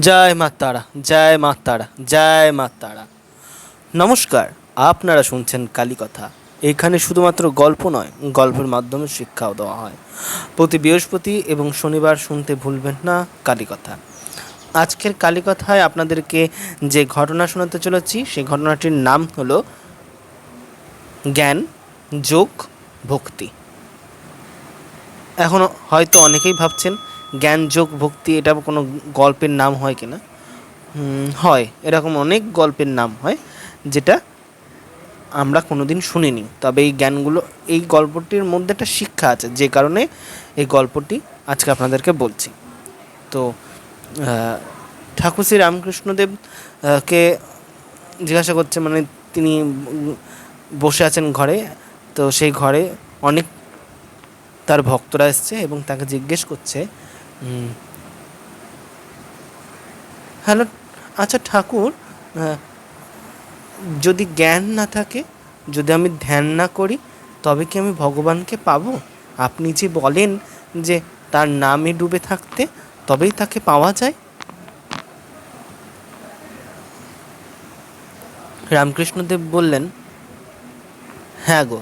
জয় মা তারা, জয় মা তারা, জয় মা তারা। নমস্কার, আপনারা শুনছেন কালীকথা এখানে শুধুমাত্র গল্প নয়, গল্পের মাধ্যমে শিক্ষাও দেওয়া হয়। প্রতি বৃহস্পতি এবং শনিবার শুনতে ভুলবেন না কালীকথা আজকের কালীকথায় আপনাদেরকে যে ঘটনা শোনাতে চলেছি, সেই ঘটনাটির নাম হলো জ্ঞান, যোগ, ভক্তি। এখন হয়তো অনেকেই ভাবছেন জ্ঞান যোগ ভক্তি, এটা কোনো গল্পের নাম হয় কিনা? হয়। এরকম অনেক গল্পের নাম হয়, যেটা আমরা কোনোদিন শুনিনি। তবে এই জ্ঞানগুলো, এই গল্পটির মধ্যে একটা শিক্ষা আছে, যে কারণে এই গল্পটি আজকে আপনাদেরকে বলছি। তো ঠাকুর শ্রী রামকৃষ্ণদেব কে জিজ্ঞাসা করছে মানে তিনি বসে আছেন ঘরে, তো সেই ঘরে অনেক তার ভক্তরা এসছে এবং তাকে জিজ্ঞেস করছে উম, হ্যালো আচ্ছা ঠাকুর যদি জ্ঞান না থাকে যদি আমি ধ্যান না করি তবে কি আমি ভগবানকে পাবো? আপনি যে বলেন যে তার নামে ডুবে থাকতে তবেই তাকে পাওয়া যায়। রামকৃষ্ণদেব বললেন হ্যাঁ গো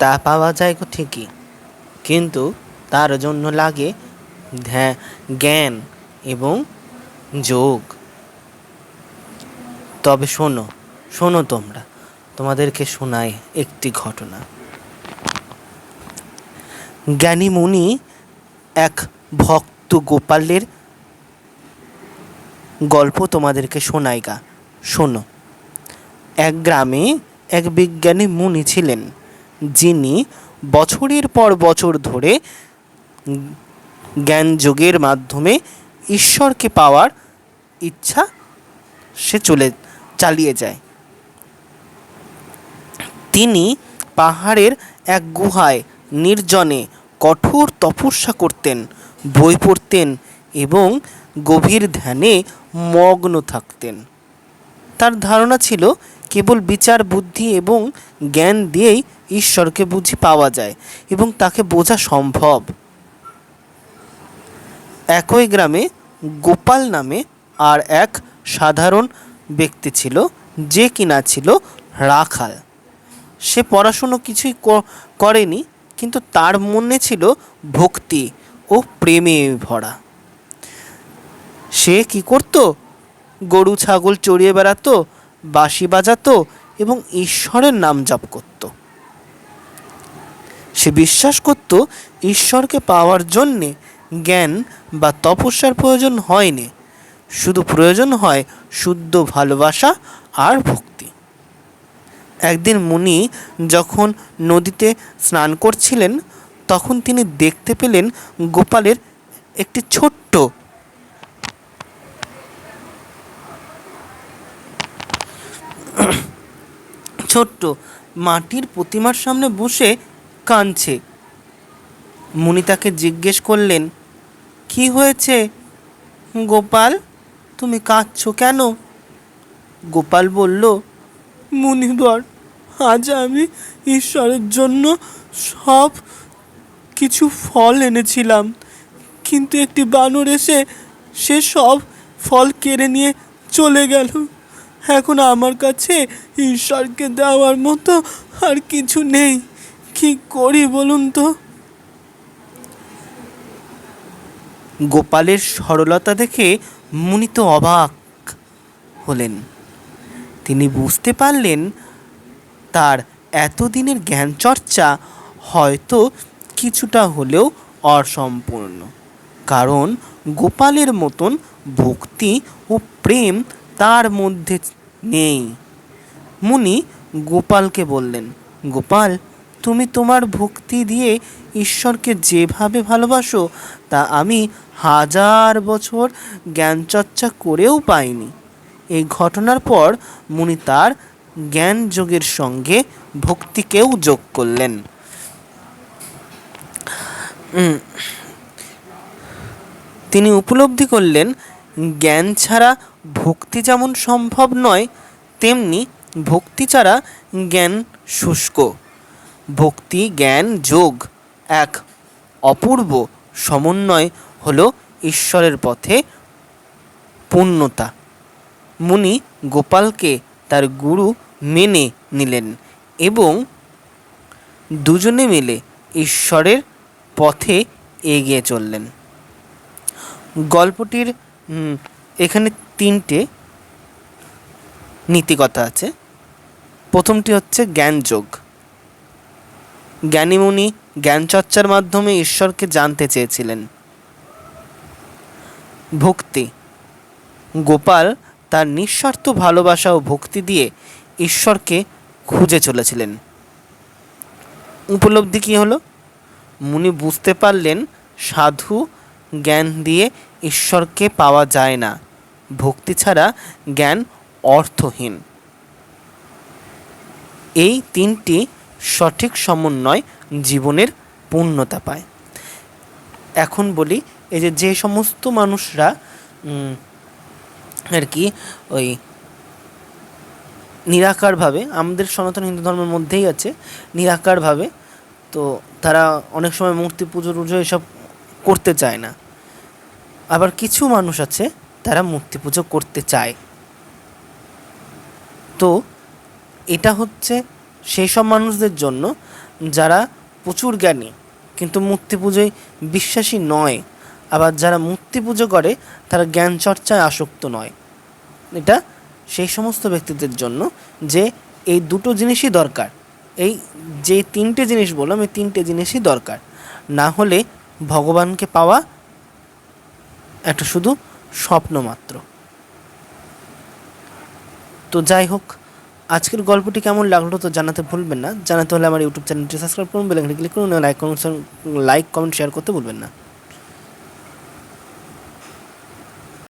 তা পাওয়া যায় গো ঠিকই। কিন্তু তার জন্য লাগে জ্ঞান এবং যোগ। তবে শোনো শোনো তোমরা, তোমাদেরকে শোনাই একটি ঘটনা। জ্ঞানী মুনি এক ভক্ত গোপালের গল্প তোমাদেরকে শোনাই গা। শোনো, এক গ্রামে এক বিজ্ঞানী মুনি ছিলেন, যিনি বছরের পর বছর ধরে জ্ঞান যোগের মাধ্যমে ঈশ্বরকে পাওয়ার ইচ্ছা সে চলে, চালিয়ে যায়। তিনি পাহাড়ের এক গুহায় নির্জনে কঠোর তপস্যা করতেন, বই পড়তেন এবং গভীর ধ্যানে মগ্ন থাকতেন। তার ধারণা ছিল, কেবল বিচার, বুদ্ধি এবং জ্ঞান দিয়েই ঈশ্বরকে বুঝি পাওয়া যায় এবং তাকে বোঝা সম্ভব। একই গ্রামে গোপাল নামে আর এক সাধারণ ব্যক্তি ছিল, যে কিনা ছিল রাখাল। সে পড়াশুনো কিছুই করেনি, কিন্তু তার মনে ছিল ভক্তি ও প্রেমে ভরা। সে কি করত? গরু, ছাগল চড়িয়ে বেড়াতো, বাঁশি বাজাতো এবং ঈশ্বরের নাম জপ করত। সে বিশ্বাস করত ঈশ্বরকে পাওয়ার জন্যে জ্ঞান বা তপস্যার প্রয়োজন হয়নি। শুধু প্রয়োজন হয় শুদ্ধ ভালোবাসা আর ভক্তি। একদিন মুনি যখন নদীতে স্নান করছিলেন, তখন তিনি দেখতে পেলেন গোপালের একটি ছোট্ট ছোট্ট মাটির প্রতিমার সামনে বসে কাঁদছে। মুনি তাকে জিজ্ঞেস করলেন কি হয়েছে? গোপাল, তুমি কাঁদছো কেন? গোপাল বলল, মুনিবর, আজ আমি ঈশ্বরের জন্য সব কিছু ফল এনেছিলাম। কিন্তু একটি বানর এসে সে সব ফল কেড়ে নিয়ে চলে গেল। এখন আমার কাছে ঈশ্বরকে দেওয়ার মতো আর কিছু নেই। কি করি বলুন তো? গোপালের সরলতা দেখে মুনি তো অবাক হলেন। তিনি বুঝতে পারলেন, তার এতদিনের জ্ঞান চর্চা হয়তো কিছুটা হলেও অসম্পূর্ণ। কারণ গোপালের মতন ভক্তি ও প্রেম তার মধ্যে নেই। মুনি গোপালকে বললেন, গোপাল তুমি তোমার ভক্তি দিয়ে ঈশ্বরকে যেভাবে ভালোবাসো, তা আমি হাজার বছর জ্ঞান চর্চা করেও পাইনি। এই ঘটনার পর মুনি তার জ্ঞান যোগের সঙ্গে ভক্তিকেও যোগ করলেন। তিনি উপলব্ধি করলেন, জ্ঞান ছাড়া ভক্তি যেমন সম্ভব নয়, তেমনি ভক্তি ছাড়া জ্ঞান শুষ্ক। ভক্তি, জ্ঞান, যোগ এক অপূর্ব সমন্বয় হলো ঈশ্বরের পথে পূর্ণতা। মুনি গোপালকে তার গুরু মেনে নিলেন এবং দুজনে মিলে ঈশ্বরের পথে এগিয়ে চললেন। গল্পটির এখানে তিনটে নীতিকথা আছে। প্রথমটি হচ্ছে জ্ঞানযোগ জ্ঞানীমুনি জ্ঞানচর্চার মাধ্যমে ঈশ্বরকে জানতে চেয়েছিলেন। ভক্তি। গোপাল তার নিঃস্বার্থ ভালোবাসা ও ভক্তি দিয়ে ঈশ্বরকে খুঁজে চলেছিলেন। উপলব্ধি কী হলো? মুনি বুঝতে পারলেন, সাধু জ্ঞান দিয়ে ঈশ্বরকে পাওয়া যায় না। ভক্তি ছাড়া জ্ঞান অর্থহীন। এই তিনটি সঠিক সমন্বয় জীবনের পূর্ণতা পায়। এখন বলি, এই যে যে সমস্ত মানুষরা আর কি, ওই নিরাকারভাবে, আমাদের সনাতন হিন্দু ধর্মের মধ্যেই আছে, নিরাকারভাবে, তো তারা অনেক সময় মূর্তি পুজো টুজো এসব করতে চায় না। আবার কিছু মানুষ আছে, তারা মূর্তি পুজো করতে চায়। তো এটা হচ্ছে সেই সব মানুষদের জন্য যারা প্রচুর জ্ঞানী, কিন্তু মূর্তি পুজোয় বিশ্বাসী নয়। আবার যারা মূর্তি পুজো করে, তারা জ্ঞান চর্চায় আসক্ত নয়। এটা সেই সমস্ত ব্যক্তিদের জন্য যে এই দুটো জিনিসই দরকার। এই যে তিনটে জিনিস বললাম, এই তিনটে জিনিসই দরকার। না হলে ভগবানকে পাওয়া একটা শুধু স্বপ্ন মাত্র। তো যাই হোক আজকের গল্পটি কেমন লাগল তো জানাতে ভুলবেন না। জানাতে হলে আমার ইউটিউব চ্যানেলটি সাবস্ক্রাইব করুন বেলাইকনটি ক্লিক করুন লাইক লাইক কমেন্ট শেয়ার করতে ভুলবেন না।